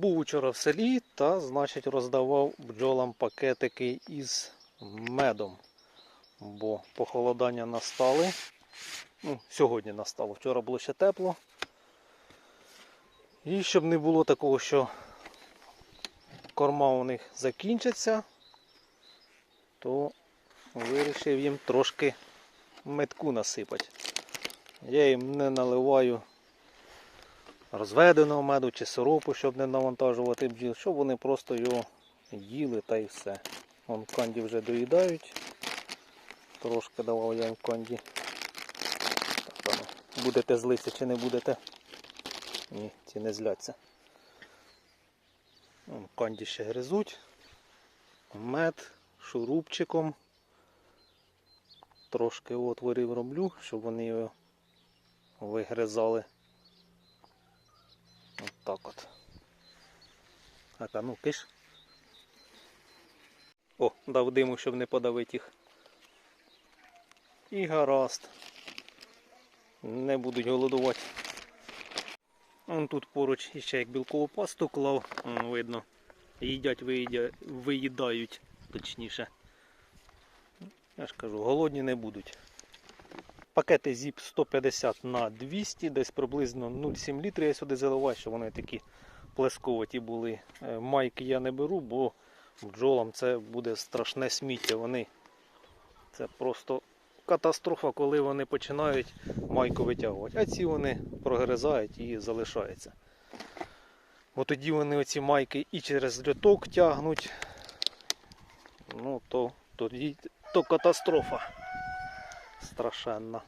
Був учора в селі та, значить, роздавав бджолам пакетики із медом. Бо похолодання настали. Ну, сьогодні настало. Вчора було ще тепло. І щоб не було такого, що корма у них закінчаться, то вирішив їм трошки метку насипати. Я їм не наливаю розведеного меду чи сиропу, щоб не навантажувати бджіл, щоб вони просто його їли та й все. Вон канді вже доїдають. Трошки давав я їм канді. Ну, Будете злитися чи не будете? Ні, ці не зляться. Вон Канді ще гризуть. Мед шурупчиком. Трошки отворів роблю, щоб вони його вигризали. От так от. А ну киш. О, дав диму, щоб не подавити їх. І гаразд. Не будуть голодувати. Вон тут поруч іще як білкову пасту клав, видно. Їдять, виїдя... виїдають, точніше. Я ж кажу, голодні не будуть. Пакети ZIP 150 на 200, десь приблизно 0,7 літрів я сюди заливаю, щоб вони такі плесковаті були. Е, Майки я не беру, бо бджолам це буде страшне сміття. Вони це просто катастрофа, коли вони починають майку витягувати. А ці вони прогризають і залишаються. Бо тоді вони оці майки і через льоток тягнуть. Ну то тоді то катастрофа страшенна.